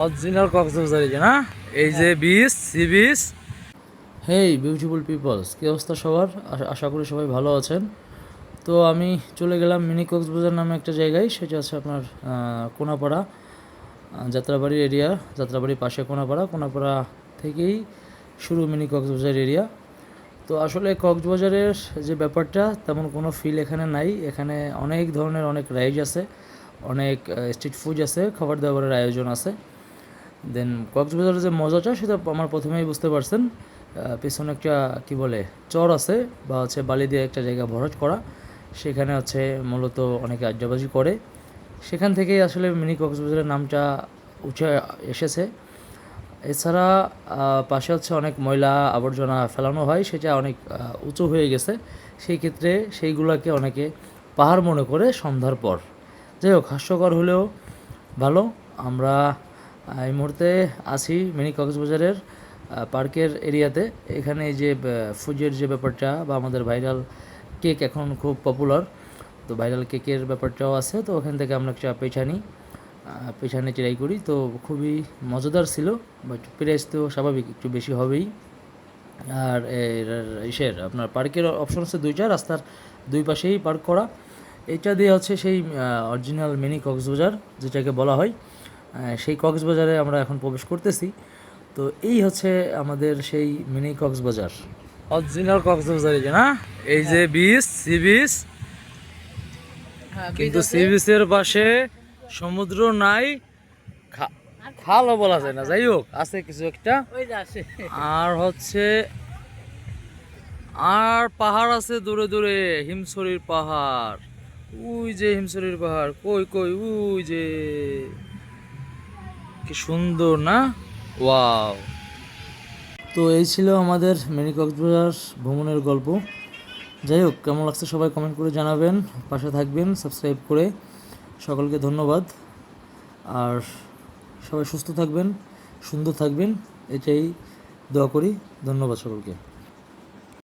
Original Cox's Bazar না? এই যে beach sea beach hey beautiful peoples কী অবস্থা সবার? আশা- করি সবাই ভালো আছেন। তো আমি চলে গেলাম মিনি কক্সবাজার নামে একটা জায়গায় সেটা আছে আপনার কোনাপাড়া আহ, যাত্রাবাড়ি এরিয়া যাত্রাবাড়ির পাশে কোনাপাড়া। কোনাপাড়া থেকেই শুরু মিনি কক্সবাজার এরিয়া তো আসলে কক্সবাজারের যে ব্যাপারটা তেমন কোনো ফিল এখানে নাই। এখানে অনেক ধরনের অনেক রাইজ আছে অনেক স্ট্রিট ফুড আছে খাবার দাবারের আয়োজন আছে। দেন কক্সবাজারের যে মজাটা সেটা আমার প্রথমেই বুঝতে পারছেন। পেছনে একটা, কি বলে, চর আছে বা হচ্ছে বালি দিয়ে একটা জায়গা ভরাট করা। সেখানে হচ্ছে মূলত অনেকে আড্ডাবাজি করে। সেখান থেকেই আসলে মিনি কক্সবাজারের নামটা উঠে এসেছে। এছাড়া পাশে হচ্ছে অনেক ময়লা আবর্জনা ফেলানো হয়, সেটা অনেক উঁচু হয়ে গেছে। সেই ক্ষেত্রে সেইগুলোকে অনেকে পাহাড় মনে করে সন্ধ্যার পর। যাই হোক, হাস্যকর হলেও ভালো। আমরা এই মুহূর্তে আছি মিনি কক্সবাজারের পার্কের এরিয়াতে। এখানে যে ফুজের যে ব্যাপারটা বা আমাদের ভাইরাল কেক এখন খুব পপুলার তো ভাইরাল কেকের ব্যাপারটাও আছে, তো ওখান থেকে আমরা একটা পেছানি পেছানে ট্রাই করি। তো খুবই মজাদার ছিল বাট প্রাইস তো স্বাভাবিক, একটু বেশি হবেই। আর এর, ইসের, আপনার পার্কের অপশন আছে দুইটা, রাস্তার দুই পাশেই পার্ক করা। এটা দিয়ে হচ্ছে সেই অরিজিনাল মিনি কক্সবাজার, যেটাকে বলা হয়। সেই কক্সবাজারে আমরা এখন প্রবেশ করতেছি। তো এই হচ্ছে আমাদের সেই মিনি কক্সবাজার। অরিজিনাল কক্সবাজার এই যে না? এই যে বিচ সি বিচ কিন্তু সি বিচের পাশে সমুদ্র নাই খালও বলা যায় না। যাই হোক আছে কিছু একটা। ওই যে আসে আর হচ্ছে আর পাহাড় আছে দূরে দূরে হিমছড়ির পাহাড়। ওই যে হিমছড়ির পাহাড় কই কই ওই যে। কি সুন্দর, না? ওয়াও। তো এই ছিল আমাদের মিনি কক্সবাজার ভ্রমণের গল্প। যাই হোক, কেমন লাগছে সবাই কমেন্ট করে জানাবেন, পাশে থাকবেন সাবস্ক্রাইব করে। সকলকে ধন্যবাদ। আর সবাই সুস্থ থাকবেন, সুন্দর থাকবেন, এটাই দোয়া করি। ধন্যবাদ সকলকে।